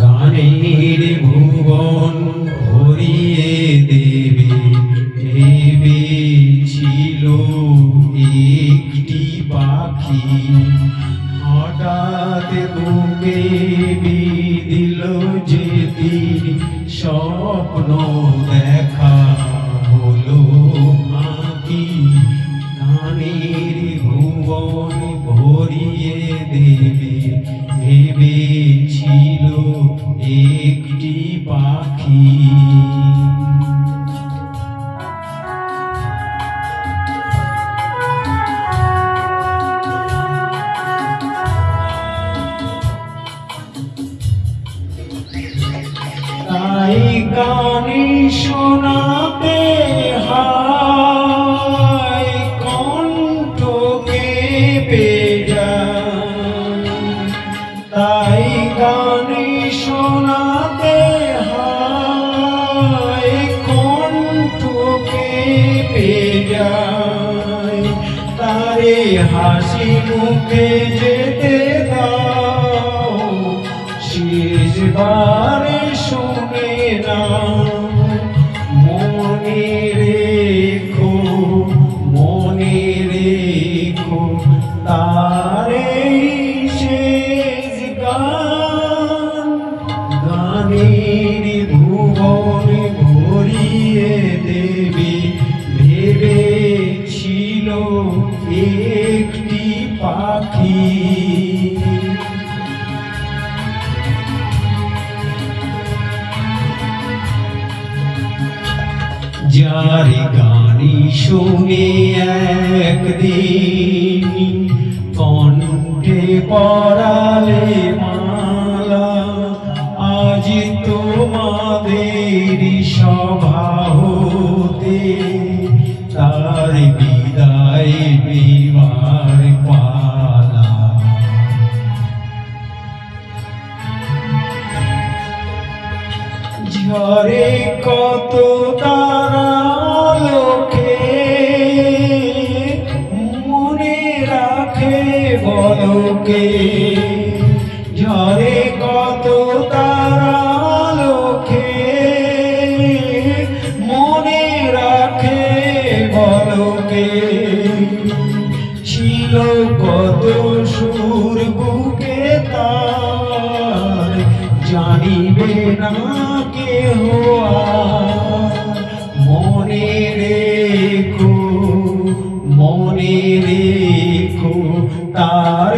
গানের ভুবন ভরিয়ে দেবে ভেবেছিল একটি পাখি। হঠাৎ বুকে বিদিল যেদিন স্বপ্ন দেখা হলো ফাঁকি গানের ভেবেছিল একটি পাখি। তাই গানে শোনাতে কেঁপে যায় তারে হাসি মুখে যেতে দাও। শেষবার শুনে না একটি পাখি। যার গানি শুনে একদিন কণ্ঠে পড়ালে ঝরে কত তারা লোকে মনে রাখে বলকে। ঝরে কত তারা লোকে মনে রাখে বলকে। ছিল কত সুর জানিবে না কেহ। মনে রেখো মনে রেখো তার